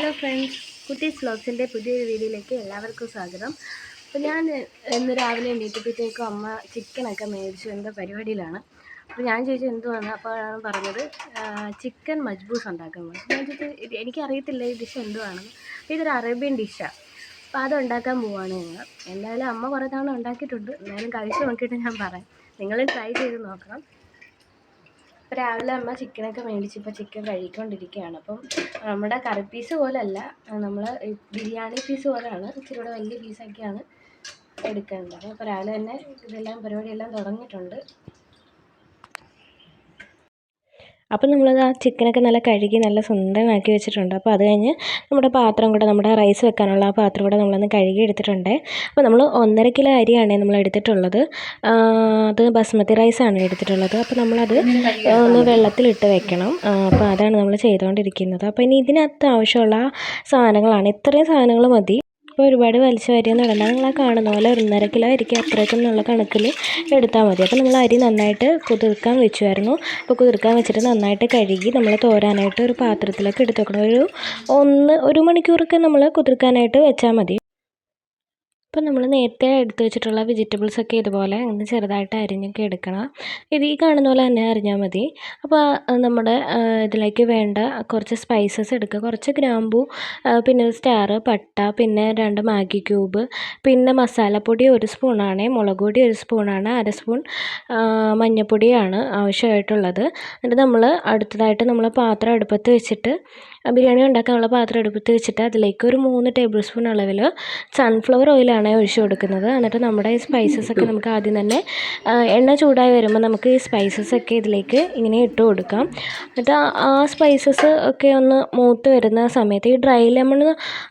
Hello friends കുട്ടീസ് വ്ലോഗ്സിന്റെ പുതിയൊരു വീഡിയോയിലേക്ക് എല്ലാവർക്കും സ്വാഗതം. അപ്പോൾ ഞാൻ ഇന്ന് രാവിലെ എണീറ്റപ്പോഴത്തേക്കും അമ്മ ചിക്കനൊക്കെ മേടിച്ചു. എന്താ പരിപാടിയിലാണ്? അപ്പോൾ ഞാൻ ചോദിച്ചു എന്തുവാണ്? അപ്പോഴാണ് പറഞ്ഞത് ചിക്കൻ മജ്ബൂസ് ഉണ്ടാക്കുന്നത് ഞാൻ ചോദിച്ചു ഇത് എനിക്കറിയത്തില്ല ഈ ഡിഷ് എന്തുവാണെന്ന്. അപ്പോൾ ഇതൊരു അറേബ്യൻ ഡിഷാണ് അപ്പോൾ അത് ഉണ്ടാക്കാൻ പോവുകയാണ് ഞങ്ങൾ. എന്തായാലും അമ്മ കുറേ തവണ ഉണ്ടാക്കിയിട്ടുണ്ട്. എന്നാലും കഴിച്ച് നോക്കിയിട്ട് ഞാൻ പറയാം. നിങ്ങളും ട്രൈ ചെയ്ത് നോക്കണം. ഇപ്പോൾ രാവിലെ അമ്മ ചിക്കനൊക്കെ മേടിച്ച് ഇപ്പോൾ ചിക്കൻ കഴിക്കൊണ്ടിരിക്കുകയാണ് അപ്പം നമ്മുടെ കറി പീസ് പോലല്ല. നമ്മൾ ബിരിയാണി പീസ് പോലെയാണ് ഇച്ചിരി കൂടെ വലിയ പീസൊക്കെയാണ് എടുക്കേണ്ടത്. അപ്പോൾ രാവിലെ തന്നെ ഇതെല്ലാം പരിപാടിയെല്ലാം തുടങ്ങിയിട്ടുണ്ട്. അപ്പം നമ്മളത് ആ ചിക്കനൊക്കെ നല്ല കഴുകി നല്ല സുന്ദരമാക്കി വെച്ചിട്ടുണ്ട്. അപ്പോൾ അത് കഴിഞ്ഞ് നമ്മുടെ പാത്രം കൂടെ നമ്മുടെ റൈസ് വെക്കാനുള്ള ആ പാത്രം കൂടെ നമ്മളൊന്ന് കഴുകി എടുത്തിട്ടുണ്ട്. അപ്പോൾ നമ്മൾ ഒന്നര കിലോ അരിയാണ് നമ്മൾ എടുത്തിട്ടുള്ളത്. അത് ബസ്മതി റൈസാണ് എടുത്തിട്ടുള്ളത്. അപ്പോൾ നമ്മളത് ഒന്ന് വെള്ളത്തിലിട്ട് വെക്കണം. അപ്പോൾ അതാണ് നമ്മൾ ചെയ്തുകൊണ്ടിരിക്കുന്നത്. അപ്പോൾ ഇനി ഇതിനകത്ത് ആവശ്യമുള്ള സാധനങ്ങളാണ്. ഇത്രയും സാധനങ്ങൾ മതി. അപ്പോൾ ഒരുപാട് വലിച്ചു നടണം നിങ്ങൾ ആ കാണുന്ന പോലെ ഒന്നര കിലോ അരിക്ക് അത്രയ്ക്ക് എന്നുള്ള കണക്കിൽ എടുത്താൽ മതി. അപ്പോൾ നമ്മൾ അരി നന്നായിട്ട് കുതിർക്കാൻ വെച്ചുമായിരുന്നു അപ്പോൾ കുതിർക്കാൻ വെച്ചിട്ട് നന്നായിട്ട് കഴുകി നമ്മൾ തോരാനായിട്ട് ഒരു പാത്രത്തിലൊക്കെ എടുത്ത് വെക്കണം. ഒരു ഒന്ന് ഒരു മണിക്കൂറൊക്കെ നമ്മൾ കുതിർക്കാനായിട്ട് വെച്ചാൽ മതി. അപ്പം നമ്മൾ നേരത്തെ എടുത്തു വെച്ചിട്ടുള്ള വെജിറ്റബിൾസൊക്കെ ഇതുപോലെ ഒന്ന് ചെറുതായിട്ട് അരിഞ്ഞൊക്കെ എടുക്കണം. ഇത് ഈ കാണുന്ന പോലെ തന്നെ അരിഞ്ഞാൽ മതി. അപ്പോൾ നമ്മുടെ ഇതിലേക്ക് വേണ്ട കുറച്ച് സ്പൈസസ് എടുക്കുക. കുറച്ച് ഗ്രാമ്പു പിന്നെ സ്റ്റാർ പട്ട പിന്നെ രണ്ട് മാഗി ക്യൂബ് പിന്നെ മസാലപ്പൊടി ഒരു സ്പൂണാണ് മുളക് പൊടി ഒരു സ്പൂണാണ് അര സ്പൂൺ മഞ്ഞൾപ്പൊടിയാണ് ആവശ്യമായിട്ടുള്ളത്. എന്നിട്ട് നമ്മൾ അടുത്തതായിട്ട് നമ്മൾ പാത്രം അടുപ്പത്ത് വെച്ചിട്ട് ബിരിയാണി ഉണ്ടാക്കാനുള്ള പാത്രം അടുപ്പത്ത് വെച്ചിട്ട് അതിലേക്ക് ഒരു മൂന്ന് ടേബിൾ സ്പൂൺ അളവിൽ സൺഫ്ലവർ ഓയിലാണ് ഒഴിച്ച് കൊടുക്കുന്നത്. എന്നിട്ട് നമ്മുടെ ഈ സ്പൈസസ് ഒക്കെ നമുക്ക് ആദ്യം തന്നെ എണ്ണ ചൂടായി വരുമ്പോൾ നമുക്ക് ഈ സ്പൈസസ് ഒക്കെ ഇതിലേക്ക് ഇങ്ങനെ ഇട്ട് കൊടുക്കാം. എന്നിട്ട് ആ സ്പൈസസ് ഒക്കെ ഒന്ന് മൂത്ത് വരുന്ന സമയത്ത് ഈ ഡ്രൈ ലെമൺ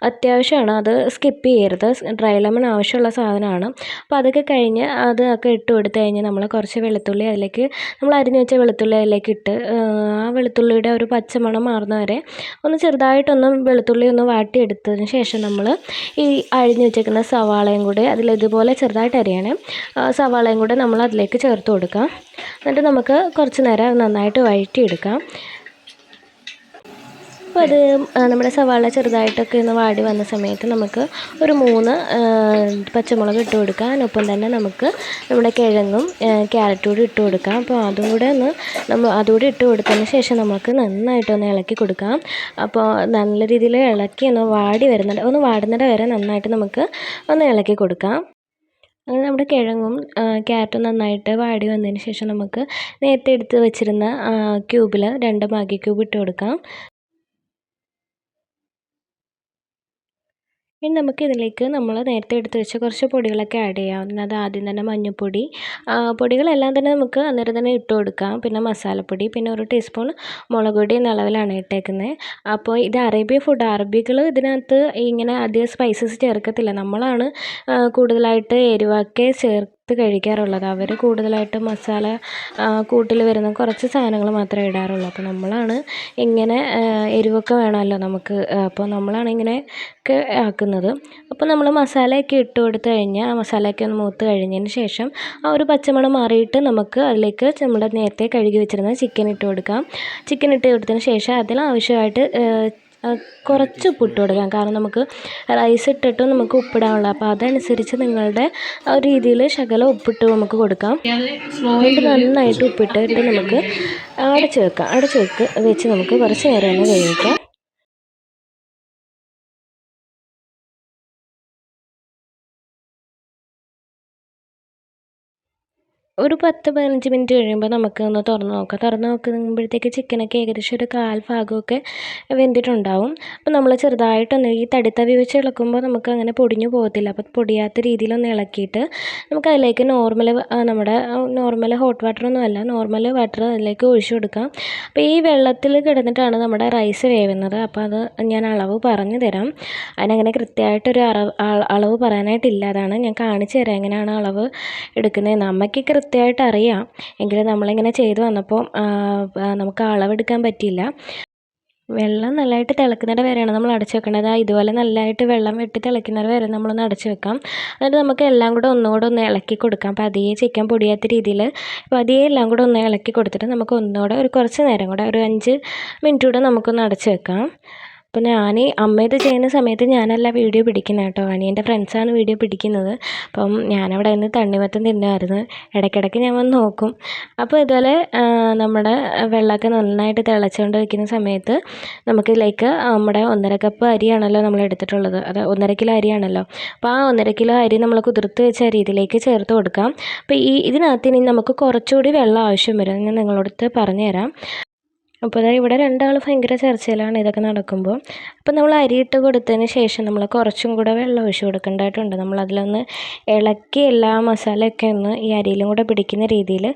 അത്യാവശ്യമാണ്. അത് സ്കിപ്പ് ചെയ്യരുത്. ഡ്രൈ ലെമൺ ആവശ്യമുള്ള സാധനമാണ്. അപ്പോൾ അതൊക്കെ കഴിഞ്ഞ് അതൊക്കെ ഇട്ട് കൊടുത്ത് കഴിഞ്ഞ് നമ്മൾ കുറച്ച് വെളുത്തുള്ളി അതിലേക്ക് നമ്മൾ അരിഞ്ഞ് വെച്ച വെളുത്തുള്ളി അതിലേക്ക് ഇട്ട് ആ വെളുത്തുള്ളിയുടെ ഒരു പച്ചമണം മാറുന്ന വരെ ഒന്ന് ചെറുതായിട്ടൊന്ന് വെളുത്തുള്ളി ഒന്ന് വാട്ടിയെടുത്തതിന് ശേഷം നമ്മൾ ഈ അഴിഞ്ഞ് വെച്ചേക്കുന്ന സവാളയും കൂടെ അതിൽ ഇതുപോലെ ചെറുതായിട്ട് അരിയണേ. സവാളയും കൂടെ നമ്മൾ അതിലേക്ക് ചേർത്ത് കൊടുക്കാം. എന്നിട്ട് നമുക്ക് കുറച്ച് നേരം നന്നായിട്ട് വഴറ്റിയെടുക്കാം. അപ്പോൾ അത് നമ്മുടെ സവാള ചെറുതായിട്ടൊക്കെ ഒന്ന് വാടി വന്ന സമയത്ത് നമുക്ക് ഒരു മൂന്ന് പച്ചമുളക് ഇട്ട് കൊടുക്കാം. അതിനൊപ്പം തന്നെ നമുക്ക് നമ്മുടെ കിഴങ്ങും ക്യാരറ്റും കൂടി ഇട്ട് കൊടുക്കാം. അപ്പോൾ അതും കൂടെ ഒന്ന് നമ്മൾ അതുകൂടി ഇട്ട് കൊടുത്തതിന് ശേഷം നമുക്ക് നന്നായിട്ടൊന്ന് ഇളക്കി കൊടുക്കാം. അപ്പോൾ നല്ല രീതിയിൽ ഇളക്കി ഒന്ന് വാടി വരുന്നുണ്ട്. ഒന്ന് വാടുന്നിട വരെ നന്നായിട്ട് നമുക്ക് ഒന്ന് ഇളക്കി കൊടുക്കാം. അങ്ങനെ നമ്മുടെ കിഴങ്ങും ക്യാരറ്റും നന്നായിട്ട് വാടി വന്നതിന് ശേഷം നമുക്ക് നേരത്തെ എടുത്ത് വെച്ചിരുന്ന ക്യൂബിൽ രണ്ട് മാഗി ക്യൂബ് ഇട്ട് കൊടുക്കാം. ഇനി നമുക്ക് ഇതിലേക്ക് നമ്മൾ നേരത്തെ എടുത്ത് വെച്ച കുറച്ച് പൊടികളൊക്കെ ആഡ് ചെയ്യാം. അത് ആദ്യം തന്നെ മഞ്ഞൾപ്പൊടി. പൊടികളെല്ലാം തന്നെ നമുക്ക് അന്നേരം തന്നെ ഇട്ട് കൊടുക്കാം. പിന്നെ മസാലപ്പൊടി പിന്നെ ഒരു ടീസ്പൂൺ മുളക് പൊടി എന്ന ഇട്ടേക്കുന്നത് അപ്പോൾ ഇത് അറേബ്യ ഫുഡ് അറബികൾ ഇതിനകത്ത് ഇങ്ങനെ അധികം സ്പൈസസ് ചേർക്കത്തില്ല. നമ്മളാണ് കൂടുതലായിട്ട് എരിവൊക്കെ ചേർ ചേർത്ത് കഴിക്കാറുള്ളത്. അവർ കൂടുതലായിട്ടും മസാല കൂട്ടിൽ വരുന്ന കുറച്ച് സാധനങ്ങൾ മാത്രമേ ഇടാറുള്ളൂ. അപ്പോൾ നമ്മളാണ് ഇങ്ങനെ എരിവൊക്കെ വേണമല്ലോ നമുക്ക്. അപ്പോൾ നമ്മളാണ് ഇങ്ങനെ ഒക്കെ ആക്കുന്നത്. അപ്പോൾ നമ്മൾ മസാലയൊക്കെ ഇട്ട് കൊടുത്ത് കഴിഞ്ഞാൽ ആ മസാലയൊക്കെ ഒന്ന് മൂത്ത് കഴിഞ്ഞതിന് ശേഷം ആ ഒരു പച്ചമണം മാറിയിട്ട് നമുക്ക് അതിലേക്ക് നമ്മുടെ നേരത്തെ കഴുകി വെച്ചിരുന്ന ചിക്കൻ ഇട്ട് കൊടുക്കാം. ചിക്കൻ ഇട്ട് കൊടുത്തതിന് ശേഷം അതിൽ ആവശ്യമായിട്ട് കുറച്ച് ഉപ്പിട്ട് കൊടുക്കാം. കാരണം നമുക്ക് റൈസ് ഇട്ടിട്ട് നമുക്ക് ഉപ്പിടാനുള്ളത് അപ്പോൾ അതനുസരിച്ച് നിങ്ങളുടെ ആ രീതിയിൽ ശകലം ഉപ്പിട്ട് നമുക്ക് കൊടുക്കാം. എന്നിട്ട് നന്നായിട്ട് ഉപ്പിട്ടിട്ട് നമുക്ക് അടച്ച് വെക്കാം. അടച്ച് വെക്ക് വെച്ച് നമുക്ക് കുറച്ച് നേരം ഒന്ന് വേവിക്കാം. ഒരു പത്ത് പതിനഞ്ച് മിനിറ്റ് കഴിയുമ്പോൾ നമുക്ക് ഒന്ന് തുറന്ന് നോക്കാം. തുറന്ന് നോക്കുമ്പോഴത്തേക്ക് ചിക്കനൊക്കെ ഏകദേശം ഒരു കാൽ ഭാഗമൊക്കെ വെന്തിട്ടുണ്ടാവും. അപ്പോൾ നമ്മൾ ചെറുതായിട്ടൊന്ന് ഈ തടിത്തവി വെച്ച് ഇളക്കുമ്പോൾ നമുക്ക് അങ്ങനെ പൊടിഞ്ഞു പോകത്തില്ല. അപ്പോൾ പൊടിയാത്ത രീതിയിലൊന്ന് ഇളക്കിയിട്ട് നമുക്ക് അതിലേക്ക് നോർമൽ നമ്മുടെ നോർമൽ ഹോട്ട് വാട്ടറൊന്നും അല്ല നോർമൽ വാട്ടർ അതിലേക്ക് ഒഴിച്ചു കൊടുക്കാം. അപ്പോൾ ഈ വെള്ളത്തിൽ കിടന്നിട്ടാണ് നമ്മുടെ റൈസ് വേവുന്നത്. അപ്പോൾ അത് ഞാൻ അളവ് പറഞ്ഞു തരാം. അതിനങ്ങനെ കൃത്യമായിട്ടൊരു അളവ് പറയാനായിട്ടില്ല. അതാണ് ഞാൻ കാണിച്ചു തരാം എങ്ങനെയാണ് അളവ് എടുക്കുന്നത് അമ്മയ്ക്ക് കൃത്യമായിട്ട് അറിയാം. എങ്കിലും നമ്മളിങ്ങനെ ചെയ്തു വന്നപ്പോൾ നമുക്ക് അളവെടുക്കാൻ പറ്റിയില്ല. വെള്ളം നല്ലതായിട്ട് തിളക്കുന്നവരെ വരെയാണ് നമ്മൾ അടച്ചു വെക്കേണ്ടത്. ഇതുപോലെ നല്ലതായിട്ട് വെള്ളം വെട്ടി തിളക്കുന്നവരെ വരെ നമ്മളൊന്ന് അടച്ചു വെക്കാം. എന്നിട്ട് നമുക്ക് എല്ലാം കൂടെ ഒന്നുകൂടെ ഒന്ന് ഇളക്കി കൊടുക്കാം. പതിയെ ചിക്കൻ പൊടിയാത്ത രീതിയിൽ പതിയെ എല്ലാം കൂടെ ഒന്ന് ഇളക്കി കൊടുത്തിട്ട് നമുക്ക് ഒന്നുകൂടെ ഒരു കുറച്ച് നേരം കൂടെ ഒരു അഞ്ച് മിനിറ്റ് കൂടെ നമുക്കൊന്ന് അടച്ചു വെക്കാം. അപ്പോൾ ഞാൻ അമ്മ ഇത് ചെയ്യുന്ന സമയത്ത് ഞാനല്ല വീഡിയോ പിടിക്കുന്നത് കേട്ടോ. അനിയന്റെ ഫ്രണ്ട്സാണ് വീഡിയോ പിടിക്കുന്നത്. അപ്പം ഞാനവിടെ നിന്ന് തണ്ണിമത്തം തിന്നുമായിരുന്നു ഇടയ്ക്കിടയ്ക്ക് ഞാൻ വന്ന് നോക്കും. അപ്പോൾ ഇതുപോലെ നമ്മുടെ വെള്ളമൊക്കെ നന്നായിട്ട് തിളച്ചുകൊണ്ട് വയ്ക്കുന്ന സമയത്ത് നമുക്ക് ലൈക്ക് നമ്മുടെ ഒന്നര കപ്പ് അരിയാണല്ലോ നമ്മൾ എടുത്തിട്ടുള്ളത്. അത് ഒന്നര കിലോ അരിയാണല്ലോ. അപ്പോൾ ആ ഒന്നര കിലോ അരി നമ്മൾ കുതിർത്ത് വെച്ച അരി ഇതിലേക്ക് ചേർത്ത് കൊടുക്കാം. അപ്പോൾ ഈ ഇതിനകത്ത് ഇനി നമുക്ക് കുറച്ചുകൂടി വെള്ളം ആവശ്യം വരും. ഞാൻ നിങ്ങളോടത്ത് പറഞ്ഞുതരാം. അപ്പോൾ ദാ ഇവിടെ രണ്ടാൾ ഭയങ്കര ചർച്ചയിലാണ് ഇതൊക്കെ നടക്കുമ്പോൾ. അപ്പോൾ നമ്മൾ അരിയിട്ട് കൊടുത്തതിന് ശേഷം നമ്മൾ കുറച്ചും കൂടെ വെള്ളം ഒഴിച്ച് കൊടുക്കേണ്ടതായിട്ടുണ്ട്. നമ്മൾ അതിലൊന്ന് ഇളക്കി എല്ലാ മസാലയൊക്കെ ഒന്ന് ഈ അരിയിലും കൂടെ പിടിക്കുന്ന രീതിയിൽ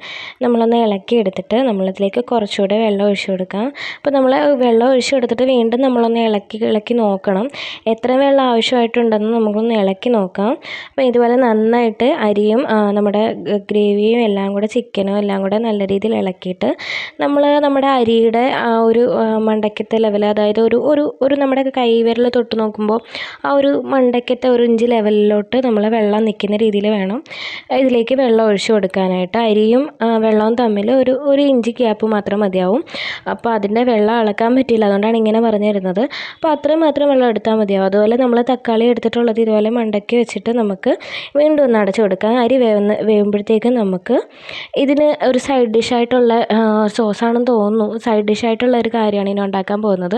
നമ്മളൊന്ന് ഇളക്കി എടുത്തിട്ട് നമ്മളതിലേക്ക് കുറച്ചുകൂടെ വെള്ളം ഒഴിച്ച് കൊടുക്കാം. അപ്പോൾ നമ്മൾ വെള്ളം ഒഴിച്ച് കൊടുത്തിട്ട് വീണ്ടും നമ്മളൊന്ന് ഇളക്കി ഇളക്കി നോക്കണം. എത്ര വെള്ളം ആവശ്യമായിട്ടുണ്ടെന്ന് നമുക്കൊന്ന് ഇളക്കി നോക്കാം. അപ്പോൾ ഇതുപോലെ നന്നായിട്ട് അരിയും നമ്മുടെ ഗ്രേവിയും എല്ലാം കൂടെ ചിക്കനും എല്ലാം കൂടെ നല്ല രീതിയിൽ ഇളക്കിയിട്ട് നമ്മൾ നമ്മുടെ അരിയുടെ നമ്മുടെ ആ ഒരു മണ്ടയ്ക്കത്തെ ലെവൽ അതായത് ഒരു ഒരു ഒരു നമ്മുടെ കൈവിരൽ തൊട്ട് നോക്കുമ്പോൾ ആ ഒരു മണ്ടയ്ക്കത്തെ ഒരു ഇഞ്ച് ലെവലിലോട്ട് നമ്മൾ വെള്ളം നിൽക്കുന്ന രീതിയിൽ വേണം. ഇതിലേക്ക് വെള്ളം ഒഴിച്ചു കൊടുക്കാനായിട്ട്. അരിയും വെള്ളവും തമ്മിൽ ഒരു ഒരു ഇഞ്ച് ഗ്യാപ്പ് മാത്രം മതിയാവും. അപ്പോൾ അതിന്റെ വെള്ളം അളക്കാൻ പറ്റില്ല അതുകൊണ്ടാണ് ഇങ്ങനെ പറഞ്ഞു തരുന്നത്. അപ്പോൾ അത്രയും മാത്രം വെള്ളം എടുത്താൽ മതിയാവും. അതുപോലെ നമ്മൾ തക്കാളി എടുത്തിട്ടുള്ളത് ഇതുപോലെ മണ്ടയ്ക്ക് വെച്ചിട്ട് നമുക്ക് വീണ്ടും ഒന്ന് അടച്ചു കൊടുക്കാം. അരി വേവുന്ന വേവുമ്പോഴത്തേക്കും നമുക്ക് ഇതിന് ഒരു സൈഡ് ഡിഷായിട്ടുള്ള സോസാണെന്ന് തോന്നുന്നു. സൈഡ് സൈഡ് ഡിഷായിട്ടുള്ള ഒരു കാര്യമാണ് ഇനി ഉണ്ടാക്കാൻ പോകുന്നത്.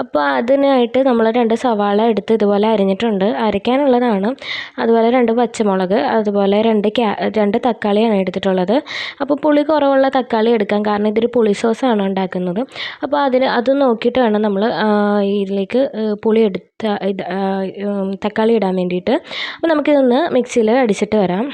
അപ്പോൾ അതിനായിട്ട് നമ്മൾ രണ്ട് സവാള എടുത്ത് ഇതുപോലെ അരിഞ്ഞിട്ടുണ്ട്. അരയ്ക്കാനുള്ളതാണ്. അതുപോലെ രണ്ട് പച്ചമുളക് അതുപോലെ രണ്ട് രണ്ട് തക്കാളിയാണ് എടുത്തിട്ടുള്ളത്. അപ്പോൾ പുളി കുറവുള്ള തക്കാളി എടുക്കാം. കാരണം ഇതൊരു പുളി സോസാണ് ഉണ്ടാക്കുന്നത്. അപ്പോൾ അതിന് അത് നോക്കിയിട്ട് വേണം നമ്മൾ ഇതിലേക്ക് പുളി എടുത്ത തക്കാളി ഇടാൻ വേണ്ടിയിട്ട്. അപ്പോൾ നമുക്കിതൊന്ന് മിക്സിയിൽ അടിച്ചിട്ട് വരാം.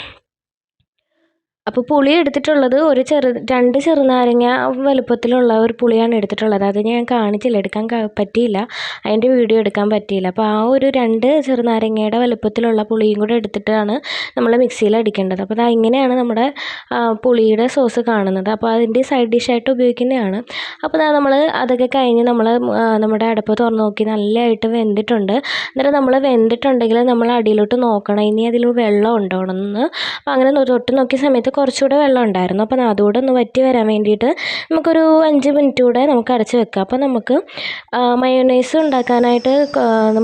അപ്പോൾ പുളി എടുത്തിട്ടുള്ളത് ഒരു ചെറു രണ്ട് ചെറുനാരങ്ങ വലുപ്പത്തിലുള്ള ഒരു പുളിയാണ് എടുത്തിട്ടുള്ളത്. അത് ഞാൻ കാണിച്ചില്ല എടുക്കാൻ പറ്റിയില്ല. അതിന്റെ വീഡിയോ എടുക്കാൻ പറ്റിയില്ല. അപ്പോൾ ആ ഒരു രണ്ട് ചെറുനാരങ്ങയുടെ വലുപ്പത്തിലുള്ള പുളിയും കൂടെ എടുത്തിട്ടാണ് നമ്മൾ മിക്സിയിൽ അടിക്കേണ്ടത്. അപ്പോൾ അത് ഇങ്ങനെയാണ് നമ്മുടെ പുളിയുടെ സോസ് കാണുന്നത്. അപ്പോൾ അതിന്റെ സൈഡ് ഡിഷായിട്ട് ഉപയോഗിക്കുന്നതാണ്. അപ്പോൾ നമ്മൾ അതൊക്കെ കഴിഞ്ഞ് നമ്മൾ നമ്മുടെ അടുപ്പ് തുറന്ന് നോക്കി നല്ലതായിട്ട് വെന്തിട്ടുണ്ട്. എന്നിട്ട് നമ്മൾ വെന്തിട്ടുണ്ടെങ്കിൽ നമ്മൾ അടിയിലോട്ട് നോക്കണം. ഇനി അതിൽ വെള്ളം ഉണ്ടോ എന്ന്. അപ്പോൾ അങ്ങനെ തൊട്ട് നോക്കിയ സമയത്ത് കുറച്ചുകൂടെ വെള്ളം ഉണ്ടായിരുന്നു. അപ്പോൾ അതുകൂടെ ഒന്ന് വറ്റി വരാൻ വേണ്ടിയിട്ട് നമുക്കൊരു അഞ്ച് മിനിറ്റ് കൂടെ നമുക്ക് അടച്ച് വെക്കാം. അപ്പോൾ നമുക്ക് മയോണൈസ് ഉണ്ടാക്കാനായിട്ട്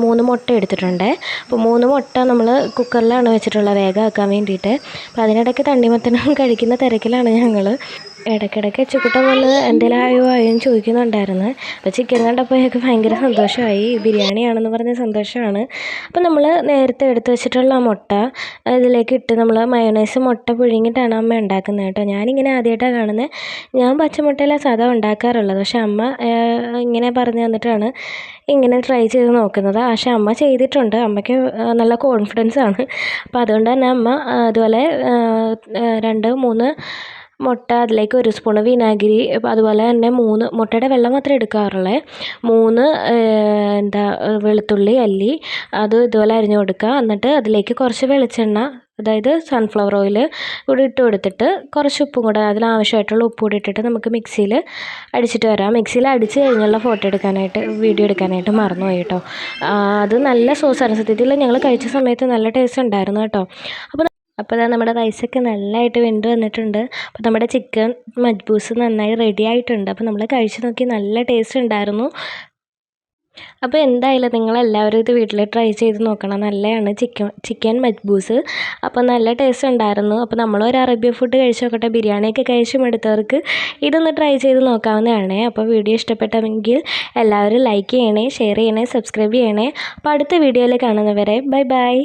മൂന്ന് മുട്ട എടുത്തിട്ടുണ്ട്. അപ്പോൾ മൂന്ന് മുട്ട നമ്മൾ കുക്കറിലാണ് വെച്ചിട്ടുള്ളത് വേഗം ആക്കാൻ വേണ്ടിയിട്ട്. അപ്പോൾ അതിനിടയ്ക്ക് തണ്ണിമത്തനും കഴിക്കുന്ന തിരക്കിലാണ് ഞങ്ങൾ ഇടയ്ക്കിടയ്ക്ക് അച്ചുക്കുട്ടൻ വന്ന് എന്തെങ്കിലും ആയോ ചോദിക്കുന്നുണ്ടായിരുന്നു. അപ്പോൾ ചിക്കൻ കണ്ടപ്പോൾ എനിക്ക് ഭയങ്കര സന്തോഷമായി. ബിരിയാണിയാണെന്ന് പറഞ്ഞ സന്തോഷമാണ്. അപ്പോൾ നമ്മൾ നേരത്തെ എടുത്ത് വെച്ചിട്ടുള്ള മുട്ട ഇതിലേക്ക് ഇട്ട് നമ്മൾ മയോണൈസ് മുട്ട പുഴുങ്ങിയിട്ടാണ് അമ്മ ഉണ്ടാക്കുന്നത് കേട്ടോ. ഞാനിങ്ങനെ ആദ്യമായിട്ടാണ് കാണുന്നത് ഞാൻ പച്ചമുട്ടയിലാണ് സാധാ ഉണ്ടാക്കാറുള്ളത്. പക്ഷെ അമ്മ ഇങ്ങനെ പറഞ്ഞു തന്നിട്ടാണ് ഇങ്ങനെ ട്രൈ ചെയ്ത് നോക്കുന്നത്. പക്ഷെ അമ്മ ചെയ്തിട്ടുണ്ട്. അമ്മയ്ക്ക് നല്ല കോൺഫിഡൻസ് ആണ്. അപ്പോൾ അതുകൊണ്ട് തന്നെ അമ്മ അതുപോലെ രണ്ട് മൂന്ന് മുട്ട അതിലേക്ക് ഒരു സ്പൂണ് വിനാഗിരി അതുപോലെ തന്നെ മൂന്ന് മുട്ടയുടെ വെള്ളം മാത്രമേ എടുക്കാറുള്ളേ. മൂന്ന് എന്താ വെളുത്തുള്ളി അല്ലി അത് ഇതുപോലെ അരിഞ്ഞു കൊടുക്കുക. എന്നിട്ട് അതിലേക്ക് കുറച്ച് വെളിച്ചെണ്ണ അതായത് സൺഫ്ലവർ ഓയിൽ കൂടി ഇട്ട് കൊടുത്തിട്ട് കുറച്ച് ഉപ്പും കൂടെ അതിനാവശ്യമായിട്ടുള്ള ഉപ്പ് കൂടി ഇട്ടിട്ട് നമുക്ക് മിക്സിയിൽ അടിച്ചിട്ട് വരാം. മിക്സിയിൽ അടിച്ച് കഴിഞ്ഞുള്ള ഫോട്ടോ എടുക്കാനായിട്ട് വീഡിയോ എടുക്കാനായിട്ട് മറന്നുപോയി കേട്ടോ. അത് നല്ല സോസ് സത്യത്തിൽ ഞങ്ങൾ കഴിച്ച സമയത്ത് നല്ല ടേസ്റ്റ് ഉണ്ടായിരുന്നു കേട്ടോ. അപ്പോൾ അപ്പോൾ ഇതാ നമ്മുടെ റൈസൊക്കെ നല്ലതായിട്ട് വെന്ത് വന്നിട്ടുണ്ട്. അപ്പോൾ നമ്മുടെ ചിക്കൻ മജ്ബൂസ് നന്നായി റെഡി ആയിട്ടുണ്ട്. അപ്പോൾ നമ്മൾ കഴിച്ച് നോക്കി നല്ല ടേസ്റ്റ് ഉണ്ടായിരുന്നു. അപ്പോൾ എന്തായാലും നിങ്ങളെല്ലാവരും ഇത് വീട്ടിൽ ട്രൈ ചെയ്ത് നോക്കണം. നല്ലതാണ് ചിക്കൻ ചിക്കൻ മജ്ബൂസ്. അപ്പോൾ നല്ല ടേസ്റ്റ് ഉണ്ടായിരുന്നു. അപ്പോൾ നമ്മളൊരു അറേബ്യൻ ഫുഡ് കഴിച്ച് നോക്കട്ടെ. ബിരിയാണിയൊക്കെ കഴിച്ചു മടുത്തവർക്ക് ഇതൊന്ന് ട്രൈ ചെയ്ത് നോക്കാവുന്നതാണ്. അപ്പോൾ വീഡിയോ ഇഷ്ടപ്പെട്ടെങ്കിൽ എല്ലാവരും ലൈക്ക് ചെയ്യണേ ഷെയർ ചെയ്യണേ സബ്സ്ക്രൈബ് ചെയ്യണേ. അപ്പോൾ അടുത്ത വീഡിയോയിൽ കാണുന്നവരെ ബൈ ബൈ